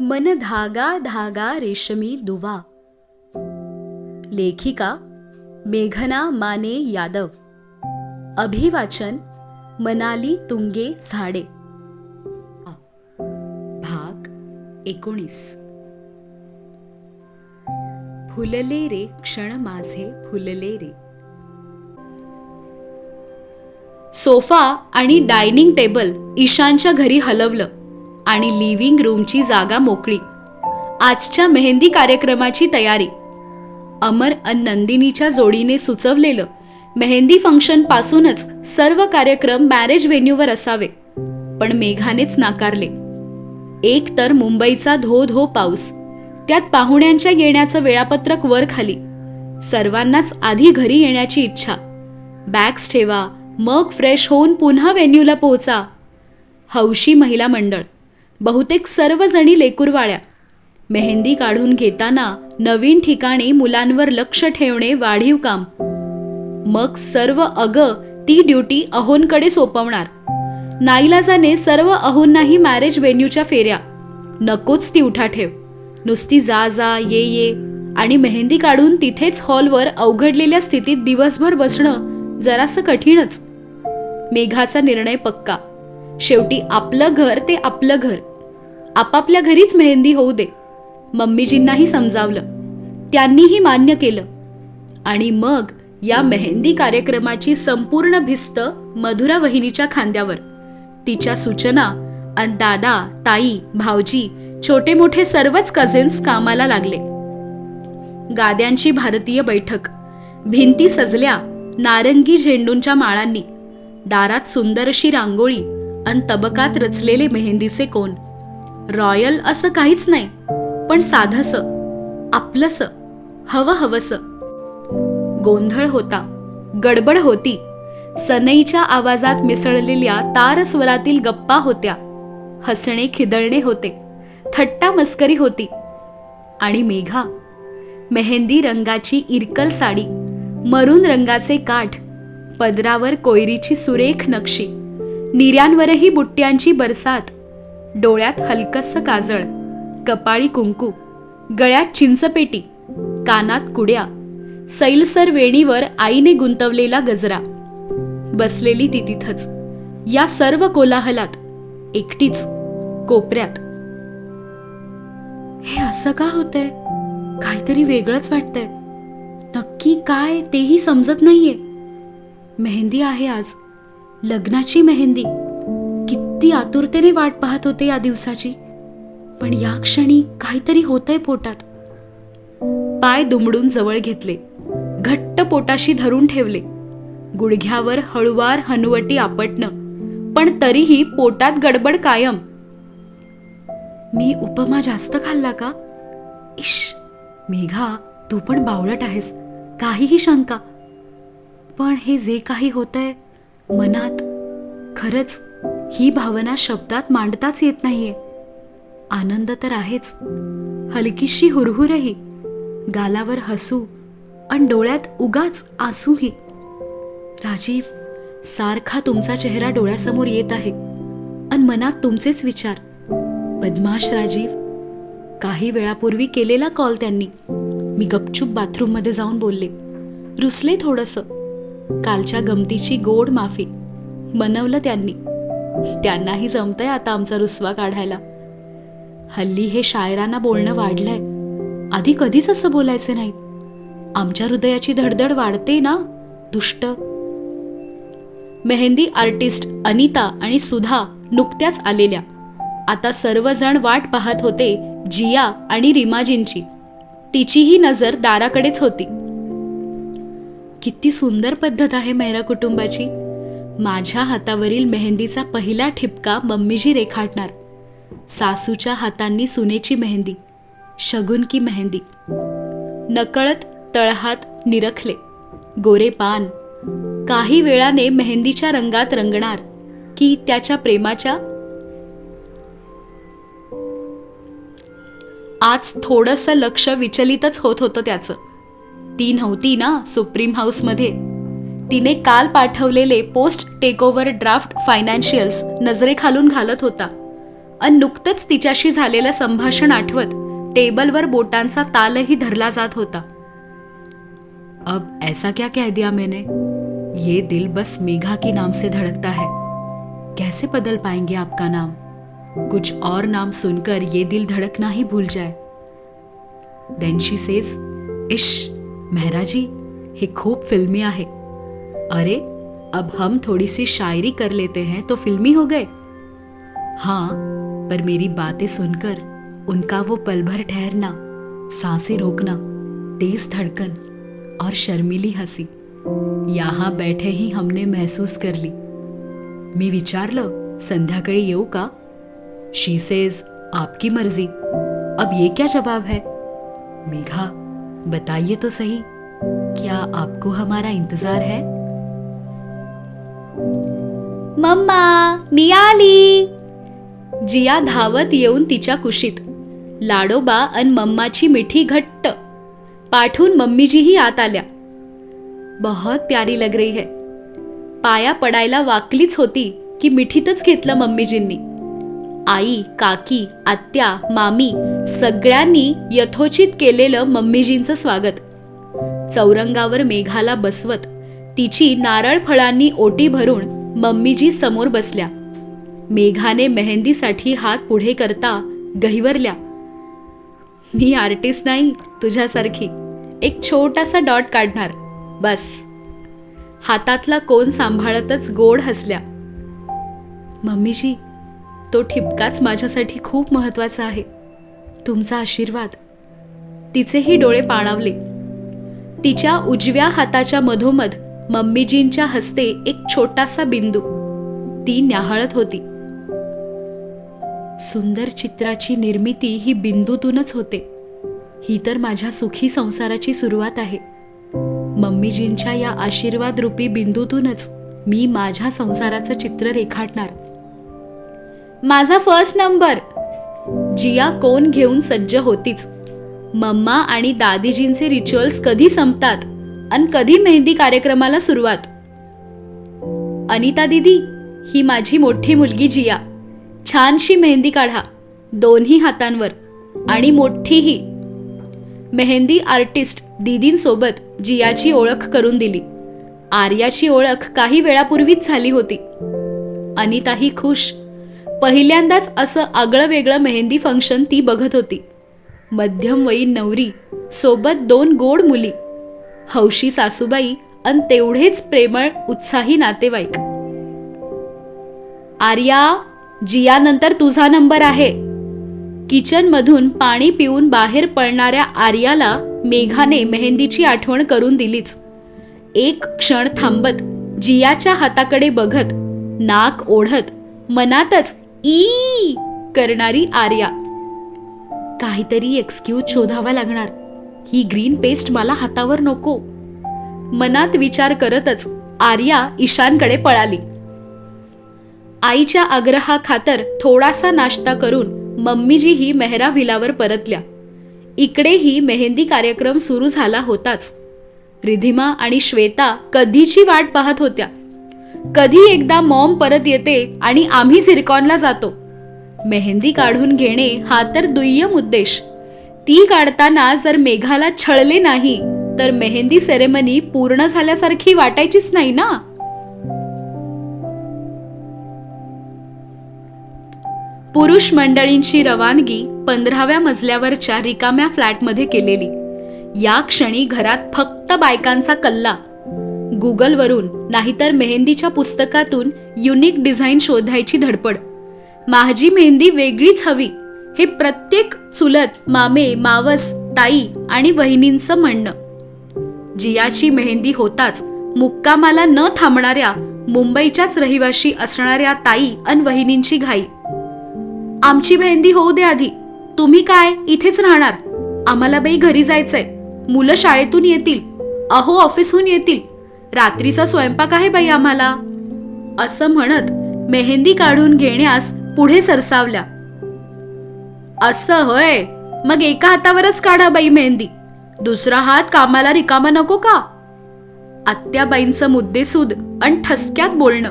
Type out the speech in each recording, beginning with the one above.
मन धागा धागा रेशमी दुवा. लेखिका मेघना माने यादव. अभिवाचन मनाली तुंगे झाडे. भाग एकोणीस. फुलले रे क्षण माझे फुलले रे. सोफा आणि डायनिंग टेबल ईशानच्या घरी हलवलं. आणि लिव्हिंग रूमची जागा मोकळी. आजच्या मेहंदी कार्यक्रमाची तयारी. अमर अन नंदिनीच्या जोडीने सुचवलेलं मेहंदी फंक्शन पासूनच सर्व कार्यक्रम मॅरेज व्हेन्यूवर असावे पण मेघानेच नाकारले. एक तर मुंबईचा धो धो पाऊस त्यात पाहुण्यांच्या येण्याचं वेळापत्रक वर खाली सर्वांनाच आधी घरी येण्याची इच्छा. बॅग्स ठेवा मग फ्रेश होऊन पुन्हा व्हेन्यूला पोहोचा. हौशी महिला मंडळ बहुतेक सर्वजणी लेकुरवाळ्या मेहंदी काढून घेताना नवीन ठिकाणी मुलांवर लक्ष ठेवणे वाढीव काम. मग सर्व अग ती ड्युटी अहोनकडे सोपवणार. नाईलाजाने सर्व अहोंनाही मॅरेज वेन्यूच्या फेऱ्या. नकोच ती उठा ठेव. नुसती जा जा ये ये. आणि मेहंदी काढून तिथेच हॉलवर अवघडलेल्या स्थितीत दिवसभर बसणं जरासं कठीणच. मेघाचा निर्णय पक्का. शेवटी आपलं घर ते आपलं घर. आपापल्या घरीच मेहंदी होऊ दे. मम्मीजींनाही समजावलं. त्यांनीही मान्य केलं. आणि मग या मेहंदी कार्यक्रमाची संपूर्ण भिस्त मधुरा वहिनीच्या खांद्यावर. तिच्या सूचना अन दादा ताई भावजी छोटे मोठे सर्वच कझिन्स कामाला लागले. गाद्यांची भारतीय बैठक. भिंती सजल्या नारंगी झेंडूंच्या माळांनी. दारात सुंदर अशी रांगोळी अन तबकात रचलेले मेहंदीचे कोण रॉयल असं काहीच नाही पण साधस आपलंस हवं हवस गोंधळ होता गडबड होती. सनईच्या आवाजात मिसळलेल्या तारस्वरातील गप्पा होत्या. हसणे खिदळणे होते थट्टा मस्करी होती. आणि मेघा मेहंदी रंगाची इरकल साडी मरून रंगाचे काठ पदरावर कोयरीची सुरेख नक्षी निऱ्यांवरही बुट्ट्यांची बरसात. डोळ्यात हलकस काजळ कपाळी कुंकू गळ्यात चिंचपेटी कानात कुड्या सैलसर वेणीवर आईने गुंतवलेला गजरा. बसलेली ती तिथंच या सर्व कोलाहलात एकटीच कोपऱ्यात. हे असं का होतंय? काहीतरी वेगळंच वाटतंय. नक्की काय तेही समजत नाहीये. मेहंदी आहे आज. लग्नाची मेहंदी. किती आतुरतेने वाट पाहत होते या दिवसाची. पण या क्षणी काहीतरी होतंय पोटात. पाय दुमडून जवळ घेतले. घट्ट पोटाशी धरून ठेवले. गुडघ्यावर हळुवार हनुवटी आपटणं. पण तरीही पोटात गडबड कायम. मी उपमा जास्त खाल्ला का? इश मेघा तू पण बावळट आहेस. काहीही शंका. पण हे जे काही होतंय मनात खरंच ही भावना शब्दात मांडताच येत नाहीये. आनंद तर आहेच. हलकीशी हुरहुरही गालावर हसू आणि डोळ्यात उगाच आसूही. राजीव सारखा तुमचा चेहरा डोळ्यासमोर येत आहे. आणि मनात तुमचेच विचार. बदमाश राजीव काही वेळापूर्वी केलेला कॉल त्यांनी. मी गपचूप बाथरूममध्ये जाऊन बोलले. रुसले थोडंसं. कालच्या गमतीची गोड माफी. मनवलं त्यांनी. त्यांनाही जमतंय आता आमचा रुसवा काढायला. हल्ली हे शायरांना बोलणं वाढलंय. आधी कधीच असं बोलायचं नाहीत. आमच्या हृदयाची धडधड वाढते ना दुष्ट. मेहंदी आर्टिस्ट अनिता आणि सुधा नुकत्याच आलेल्या. आता सर्वजण वाट पाहत होते जिया आणि रिमाजींची. तिचीही नजर दाराकडेच होती. किती सुंदर पद्धत आहे मेहरा कुटुंबाची. माझ्या हातावरील मेहंदीचा पहिला ठिपका मम्मीजी रेखाटणार. सासूच्या हातांनी सुनेची मेहंदी शगुन की मेहंदी. नकळत तळहात निरखले गोरे पान. काही वेळाने मेहंदीच्या रंगात रंगणार की त्याच्या प्रेमाच्या? आज थोडंसं लक्ष विचलितच होत होतं त्याचं. ती नव्हती ना सुप्रीम हाऊसमध्ये. तिने काल पाठवलेले पोस्ट टेकओव्हर ड्राफ्ट फायनान्शियल्स नजरेखालून घालत होता. अन नुकतंच तिच्याशी झालेलं संभाषण आठवत टेबलवर बोटांचा तालही धरला जात होता. अब ऐसा क्या कह दिया मैंने? ये दिल बस मेघा के नाम से धड़कता है। कैसे बदल पाएँगे आपका नाम? कुछ और नाम सुनकर ये दिल धड़कना ही भूल जाए। देन शी सेज इश मेहरा जी हे खूप फिल्मी आहे। अरे, अब हम थोड़ी सी शायरी कर लेते हैं तो फिल्मी हो गए। हाँ पर मेरी बातें सुनकर उनका वो पल भर ठहरना, साँसें रोकना, तेज धड़कन और शर्मीली हँसी, यहाँ बैठे ही हमने महसूस कर ली। मी विचारलं संध्याकाळी येऊ का? शी सेज आपकी मर्ज़ी। अब ये क्या जवाब है? मेघा, बताइए तो सही, क्या आपको हमारा इंतज़ार है? मम्मा मी आली. जिया धावत येऊन तिच्या कुशीत. लाडोबा अन मम्माची मिठी घट्ट. पाठून मम्मीजीही आत आल्या. बहुत प्यारी लग रही है. पाया पडायला वाकलीच होती की मिठीतच घेतलं मम्मीजींनी. आई काकी आत्या मामी सगळ्यांनी यथोचित केलेलं मम्मीजींचं स्वागत. चौरंगावर मेघाला बसवत तिची नारळ फळांनी ओटी भरून मम्मीजी समोर बसल्या. मेघाने मेहंदीसाठी हात पुढे करता गहिवरल्या. मी आर्टिस्ट नाही तुझ्यासारखी. एक छोटासा डॉट काढणार. बस. हातातला कोण सांभाळतच गोड हसल्या. मम्मीजी तो ठिपकाच माझ्यासाठी खूप महत्त्वाचा आहे. तुमचा आशीर्वाद. तिचेही डोळे पाणावले. तिच्या उजव्या हाताच्या मधोमध मम्मीजींच्या हस्ते एक छोटासा बिंदू. ती न्याहाळत होती. सुंदर चित्राची निर्मिती ही बिंदूतूनच होते. ही तर माझ्या सुखी संसाराची सुरुवात आहे. मम्मीजींच्या या आशीर्वाद रूपी बिंदूतूनच मी माझ्या संसाराचं चित्र रेखाटणार. माझा फर्स्ट नंबर जिया कोण घेऊन सज्ज होतीच. मम्मा आणि दादीजींचे रिच्युअल्स कधी संपतात? आणि कधी मेहंदी कार्यक्रमाला सुरुवात? अनिता दिदी ही माझी मोठी मुलगी जिया. छानशी मेहंदी काढा दोन्ही हातांवर आणि मोठीही. मेहंदी आर्टिस्ट दीदींसोबत जियाची ओळख करून दिली. आर्याची ओळख काही वेळापूर्वीच झाली होती. अनिताही खुश. पहिल्यांदाच असं आगळं वेगळं मेहंदी फंक्शन ती बघत होती. मध्यमवयीन नवरी सोबत दोन गोड मुली. हौशी सासूबाई अन तेवढेच प्रेमळ उत्साही नातेवाईक. आर्या जियानंतर तुझा नंबर आहे. किचनमधून पाणी पिऊन बाहेर पडणाऱ्या आर्याला मेघाने मेहंदीची आठवण करून दिलीच. एक क्षण थांबत जियाच्या हाताकडे बघत नाक ओढत मनातच ई करणारी आर्या. काहीतरी एक्सक्यूज शोधावा लागणार. ही ग्रीन पेस्ट मला हातावर नको. मनात विचार करतच आर्या ईशानकडे पळाली. आईच्या आग्रहाखातर थोडासा नाश्ता करून मम्मीजीही मेहरा व्हिलावर परतल्या. इकडेही मेहंदी कार्यक्रम सुरू झाला होताच. रिधिमा आणि श्वेता कधीची वाट पाहत होत्या. कधी एकदा मॉम परत येते आणि आम्ही झिरकॉनला जातो. मेहंदी काढून घेणे हा तर दुय्यम उद्देश. ती काढताना जर मेघाला छळले नाही तर मेहंदी सेरेमनी पूर्ण झाल्यासारखी वाटायचीच नाही ना? पुरुष मंडळींची रवानगी पंधराव्या मजल्यावरच्या रिकाम्या फ्लॅटमध्ये केलेली. या क्षणी घरात फक्त बायकांचा कल्ला. गुगलवरून नाहीतर मेहंदीच्या पुस्तकातून युनिक डिझाईन शोधायची धडपड. माझी मेहंदी वेगळीच हवी. हे प्रत्येक चुलत मामे मावस ताई आणि वहिनींचं म्हणणं. जियाची मेहंदी होताच मुक्कामाला न थांबणाऱ्या मुंबईच्याच रहिवाशी असणाऱ्या ताई अन वहिनींची घाई. आमची मेहंदी होऊ दे आधी. तुम्ही काय इथेच राहणार? आम्हाला बाई घरी जायचंय. मुलं शाळेतून येतील. अहो ऑफिसहून येतील. रात्रीचा स्वयंपाक आहे बाई आम्हाला. असं म्हणत मेहंदी काढून घेण्यास पुढे सरसावल्या. असं होय. मग एका हातावरच काढा बाई मेहंदी. दुसरा हात कामाला रिकामा नको का? आत्याबाईंचं मुद्देसूद आणि ठसक्यात बोलणं.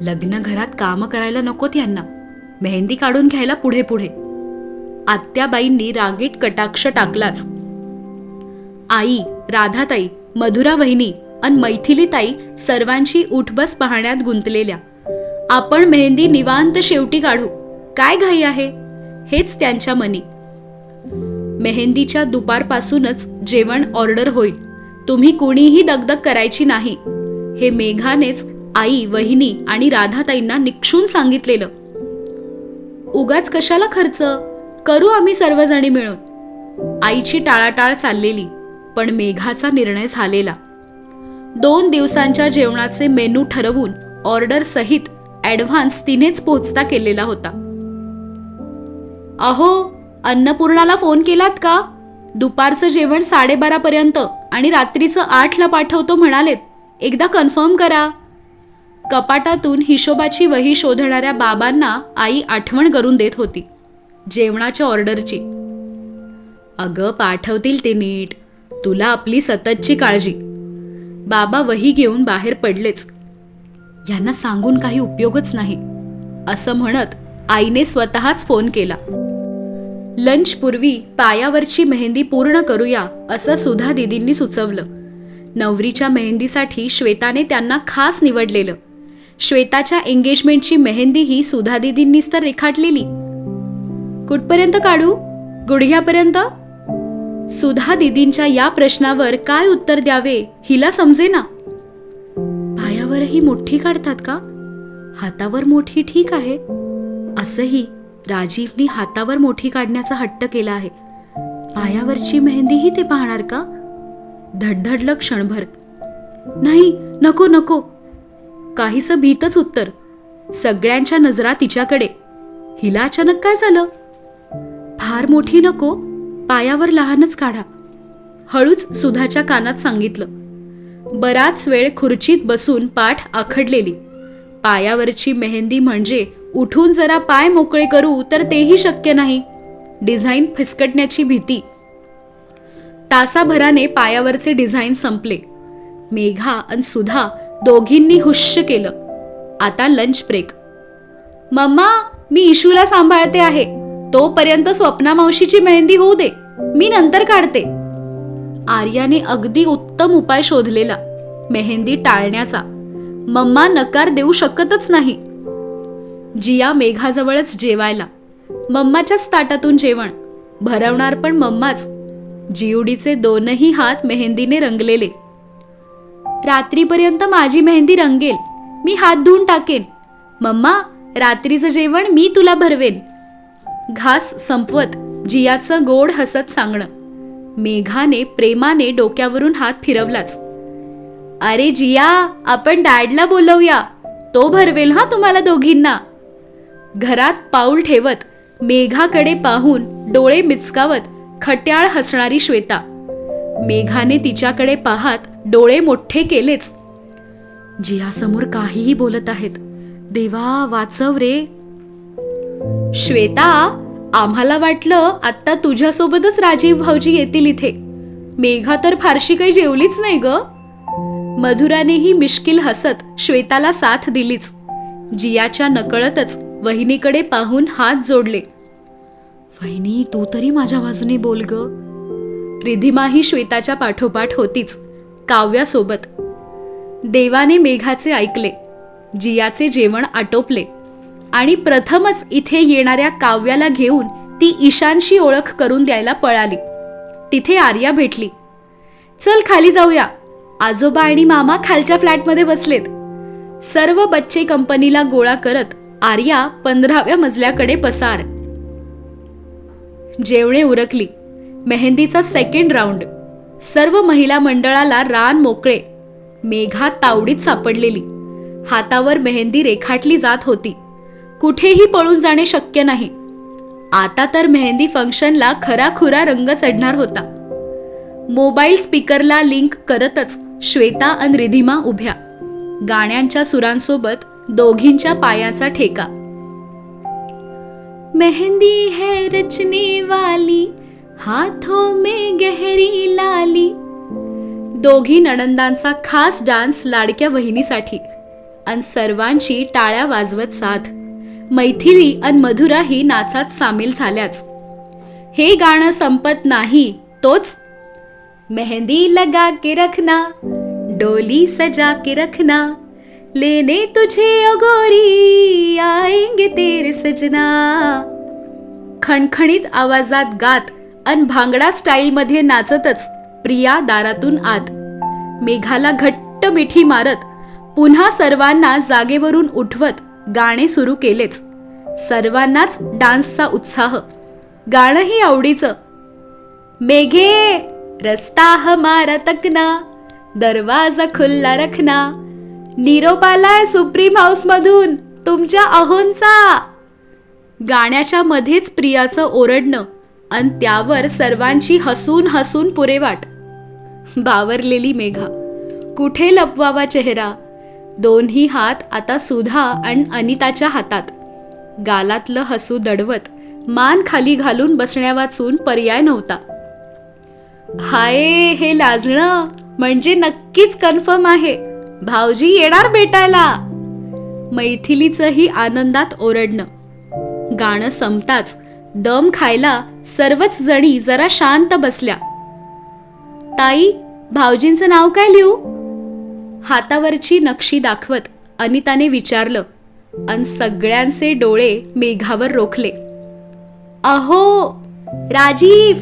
लग्न घरात काम करायला नकोत यांना मेहंदी काढून घ्यायला पुढे पुढे. आत्याबाईंनी रागीट कटाक्ष टाकलाच. आई राधाताई मधुरा वहिनी आणि मैथिलीताई सर्वांची उठबस पाहण्यात गुंतलेल्या. आपण मेहंदी निवांत शेवटी काढू. काय घाई आहे? हेच त्यांच्या मनी. मेहंदीच्या दुपारपासूनच जेवण ऑर्डर होईल. तुम्ही कुणीही दगदग करायची नाही. हे मेघानेच आई वहिनी आणि राधाताईंना निक्षून सांगितलेलं. उगाच कशाला खर्च? करू आम्ही सर्वजणी मिळून. आईची टाळाटाळ चाललेली पण मेघाचा निर्णय झालेला. दोन दिवसांच्या जेवणाचे मेनू ठरवून ऑर्डर सहित ॲडव्हान्स तिनेच पोहोचता केलेला होता. अहो अन्नपूर्णाला फोन केलात का? दुपारचं जेवण साडेबारापर्यंत आणि रात्रीचं आठला पाठवतो म्हणालेत. एकदा कन्फर्म करा. कपाटातून हिशोबाची वही शोधणाऱ्या बाबांना आई आठवण करून देत होती जेवणाच्या ऑर्डरची. अगं पाठवतील ते नीट. तुला आपली सततची काळजी. बाबा वही घेऊन बाहेर पडलेच. यांना सांगून काही उपयोगच नाही असं म्हणत आईने स्वतःच फोन केला. लंचपूर्वी पायावरची मेहंदी पूर्ण करूया असं सुधा दिदींनी सुचवलं. नवरीच्या मेहंदीसाठी श्वेताने त्यांना खास निवडलेलं. श्वेताच्या एंगेजमेंटची मेहंदी ही सुधा दिदींनीच तर रेखाटलेली. कुठपर्यंत काढू? गुडघ्यापर्यंत? सुधा दिदींच्या या प्रश्नावर काय उत्तर द्यावे हिला समजेना. पायावरही मोठी काढतात का? हातावर मोठी ठीक आहे. असंही राजीवनी हातावर मोठी काढण्याचा हट्ट केला आहे. पायावरची मेहंदीही ते पाहणार का? धडधडलं क्षणभर. नाही नको नको. काहीस भीतच उत्तर. सगळ्यांच्या नजरा तिच्याकडे. हिला अचानक काय झालं? फार मोठी नको पायावर लहानच काढा. हळूच सुधाच्या कानात सांगितलं. बराच वेळ खुर्चीत बसून पाठ आखडलेली. पायावरची मेहंदी म्हणजे उठून जरा पाय मोकळे करू तर तेही शक्य नाही. डिझाईन फिसकटण्याची भीती. तासाभराने पायावरचे डिझाईन संपले. मेघा आणि सुधा दोघींनी हुश्य केलं. आता लंच ब्रेक मम्मा मी इशूला सांभाळते आहे. तोपर्यंत स्वप्ना मावशीची मेहंदी होऊ दे. मी नंतर काढते. आर्याने अगदी उत्तम उपाय शोधलेला. मेहंदी टाळण्याचा. मम्मा नकार देऊ शकतच नाही. जिया मेघाजवळच जेवायला. मम्माच्याच ताटातून जेवण. भरवणार पण मम्माच. जिवडीचे दोनही हात मेहंदीने रंगलेले. रात्रीपर्यंत माझी मेहंदी रंगेल. मी हात धुवून टाकेन. मम्मा रात्रीचं जेवण मी तुला भरवेन. घास संपवत जियाचं गोड हसत सांगणं. मेघाने प्रेमाने डोक्यावरून हात फिरवलाच. अरे जिया आपण डॅडला बोलवूया. तो भरवेल हा तुम्हाला दोघींना. घरात पाऊल ठेवत मेघाकडे पाहून डोळे मिचकावत खट्याळ हसणारी श्वेता. मेघाने तिच्याकडे पाहात डोळे मोठे केलेच. जियासमोर काहीही बोलत आहेत. देवा वाचव रे. श्वेता आम्हाला वाटलं आत्ता तुझ्यासोबतच राजीव भाऊजी येतील इथे. मेघा तर फारशी काही जेवलीच नाही ग. मधुरानेही मिश्किल हसत श्वेताला साथ दिलीच. जियाच्या नकळतच वहिनीकडे पाहून हात जोडले. वहिनी तू तरी माझ्या बाजूने बोल ग. रिधिमाही श्वेताच्या पाठोपाठ होतीच काव्यासोबत. देवाने मेघाचे ऐकले जियाचे जेवण आटोपले आणि प्रथमच इथे येणाऱ्या काव्याला घेऊन ती ईशानशी ओळख करून द्यायला पळाली. तिथे आर्या भेटली. चल खाली जाऊया. आजोबा आणि मामा खालच्या फ्लॅटमध्ये बसलेत. सर्व बच्चे कंपनीला गोळा करत आर्या पंधराव्या मजल्याकडे पसार. जेवणे उरकली. मेहंदीचा सेकंड राऊंड सर्व महिला मंडळाला रान मोकळे. मेघा तावडीत सापडलेली. हातावर मेहंदी रेखाटली जात होती. कुठेही पळून जाणे शक्य नाही. आता तर मेहंदी फंक्शनला खराखुरा रंग चढणार होता. मोबाईल स्पीकरला लिंक करतच श्वेता अन रिधिमा उभ्या. गाण्यांच्या सुरांसोबत दोघींच्या पायाचा ठेका. मेहंदी है रचने वाली हाथों में गहरी लाली. दोघी नणंदांचा खास डान्स लाडक्या बहिणीसाठी अन सर्वांची टाळ्या वाजवत साथ. मैथिली आणि मधुराही नाचात सामील झाल्याच. हे गाणं संपत नाही तोच. मेहंदी लगा के रखना डोली सजा के रखना. लेने तुझे ओ गोरी आएंगे तेरे सजना। खणखणीत आवाजात गात अन भांगडा स्टाईलमध्ये नाचतच प्रिया दारातून आत. मेघाला घट्ट मिठी मारत पुन्हा सर्वांना जागेवरून उठवत गाणे सुरू केलेच. सर्वांनाच डान्सचा उत्साह. गाणंही आवडीचं. मेघे रस्ता हमारा तकना दरवाजा खुल्ला रखना निरोप आलाय सुप्रीम हाऊस मधून तुमच्या अहोंचा. गाण्याच्या मध्येच प्रियाचं ओरडणं अन त्यावर सर्वांची हसून हसून पुरेवाट. बावरलेली मेघा कुठे लपवावा चेहरा? दोन्ही हात आता सुधा आणि अनिताच्या हातात. गालातलं हसू दडवत मान खाली घालून बसण्यावाचून पर्याय नव्हता. हाय हे लाजणं म्हणजे नक्कीच कन्फर्म आहे. भाऊजी येणार भेटायला. मैथिलीचंही आनंदात ओरडणं. गाणं संपताच दम खायला सर्वच जणी जरा शांत बसल्या. ताई भाऊजींचं नाव काय लिहू? हातावरची नक्षी दाखवत अनिताने विचारलं अन सगळ्यांचे डोळे मेघावर रोखले. अहो राजीव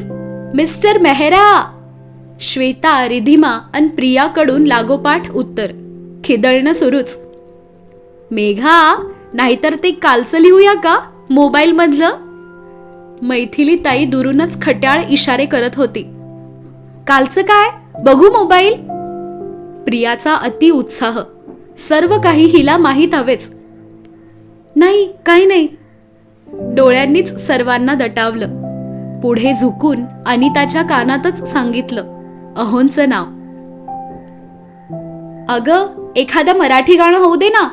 मिस्टर मेहरा. श्वेता रिधिमा अन प्रियाकडून लागोपाठ उत्तर. खिदळणं सुरूच. मेघा नाहीतर ते कालचं लिहूया का? मोबाईलमधलं? मैथिली ताई दुरूनच खट्याळ इशारे करत होती. कालचं काय? बघू मोबाईल? प्रियाचा अति उत्साह. सर्व काही हिला माहीत हवेच. नाही काही नाही. डोळ्यांनीच सर्वांना दटावलं. पुढे झुकून अनिताच्या कानातच सांगितलं अहोंचं नाव. अगं एखादं मराठी गाणं होऊ दे ना.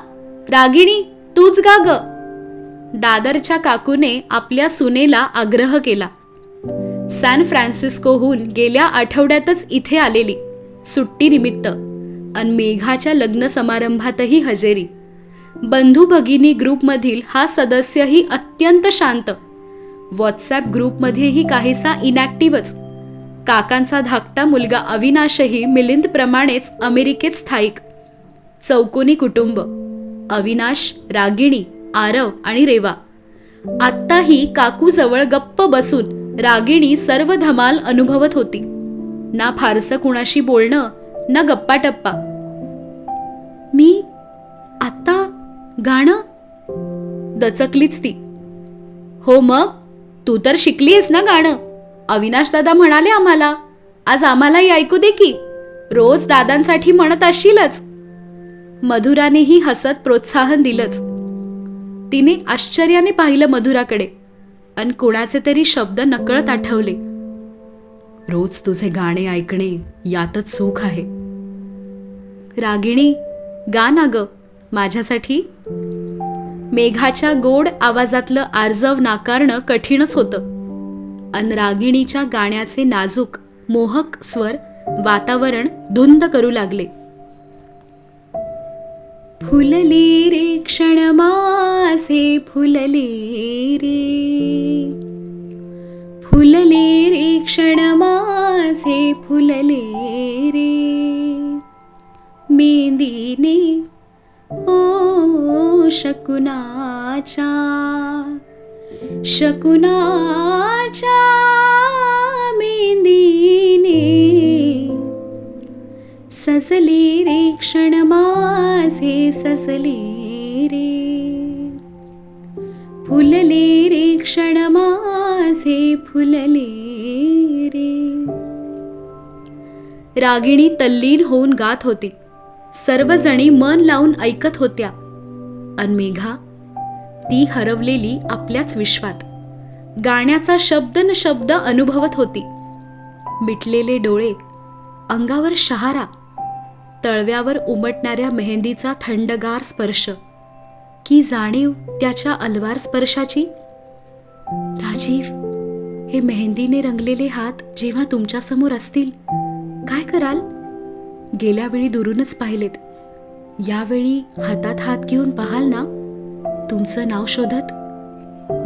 रागिणी तूच गा ग. दादरच्या काकूने आपल्या सुनेला आग्रह केला. सॅन फ्रान्सिस्कोहून गेल्या आठवड्यातच इथे आलेली सुट्टीनिमित्त अन मेघाच्या लग्न समारंभातही हजेरी. बंधू भगिनी ग्रुपमधील हा सदस्यही अत्यंत शांत. व्हॉट्सॲप ग्रुपमध्येही काहीसा इनॅक्टिव्हच काकांचा धाकटा मुलगा अविनाशही मिलिंदप्रमाणेच अमेरिकेत स्थायिक. चौकोनी कुटुंब अविनाश रागिणी आरव आणि रेवा. आत्ताही काकूजवळ गप्प बसून रागिणी सर्व धमाल अनुभवत होती. ना फारसं कुणाशी बोलणं ना गप्पा टप्पा मी आत्ता गाणं? दचकलीच ती. हो मग तू तर शिकलीस ना गाणं. अविनाश दादा म्हणाले आम्हाला. आज आम्हालाही ऐकू दे की. रोज दादांसाठी म्हणत असशीलच. मधुरानेही हसत प्रोत्साहन दिलंच. तिने आश्चर्याने पाहिलं मधुराकडे. अन कोणाचे तरी शब्द नकळत आठवले. रोज तुझे गाणे ऐकणे यातच सुख आहे. रागिणी गा ना ग माझ्यासाठी. मेघाच्या गोड आवाजातलं आर्जव नाकारणं कठीणच होतं. अन रागिणीच्या गाण्याचे नाजूक मोहक स्वर वातावरण धुंद करू लागले. ुलिरिक्षणमासे फुलीरे फुलीरिक्षणमासे फुललेरे मेदि ओ शकुनाचा शकुनाचा सजले रे क्षण माझे सजले रे फुलले रे क्षण माझे फुलले रे रागिणी तल्लीन होऊन गात होती सर्वजणी मन लावून ऐकत होत्या अन्मेघा ती हरवलेली आपल्याच विश्वात गाण्याचा शब्द न शब्द अनुभवत होती मिटलेले डोळे अंगावर शहारा तळव्यावर उमटणाऱ्या मेहंदीचा थंडगार स्पर्श. की जाणीव त्याच्या अलवार स्पर्शाची? राजीव हे मेहंदीने रंगलेले हात जेव्हा तुमच्यासमोर असतील काय कराल? गेल्या वेळी दुरूनच पाहिलेत. यावेळी हातात हात घेऊन पाहाल ना? तुमचं नाव शोधत?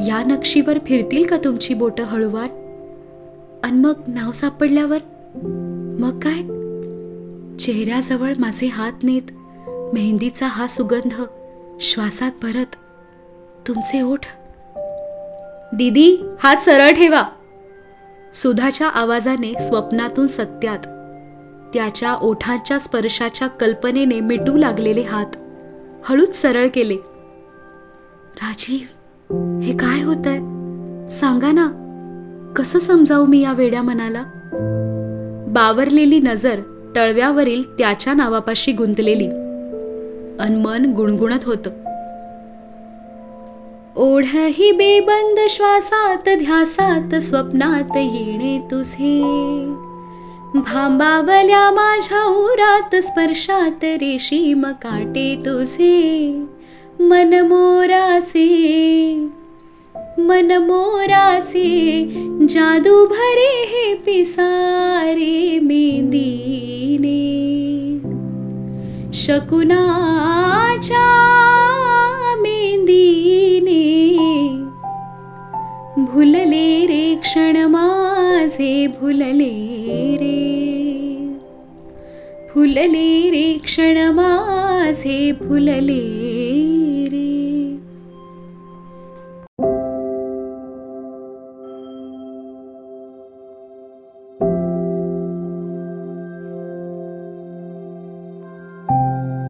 या नक्षीवर फिरतील का तुमची बोटं हळूवार? अन मग नाव सापडल्यावर? मग काय? चेहऱ्याजवळ माझे हात नेत मेहंदीचा हा सुगंध श्वासात भरत तुमचे ओठ. दीदी हात सरळ ठेवा. सुधाच्या आवाजाने स्वप्नातून सत्यात त्याच्या ओठांच्या स्पर्शाच्या कल्पनेने मिटू लागलेले हात हळूच सरळ केले. राजीव हे काय होत आहे सांगा ना कसं समजावू मी या वेड्या मनाला? बावरलेली नजर तळव्यावरील त्याच्या नावापाशी गुंतलेली. अन मन गुणगुणत होतं. ओढ ही बेबंद श्वासात ध्यासात स्वप्नात येणे तुझे. भांबावल्या माझ्या उरात स्पर्शात रेशीम काटे तुझे. मनमोराचे मन मोराचे जादू भरे हे पिसारे मेंदीने. शकुनाच्या मेंदीने. भुलले रे क्षण माझे भुलले रे. फुलले रे क्षण माझे फुलले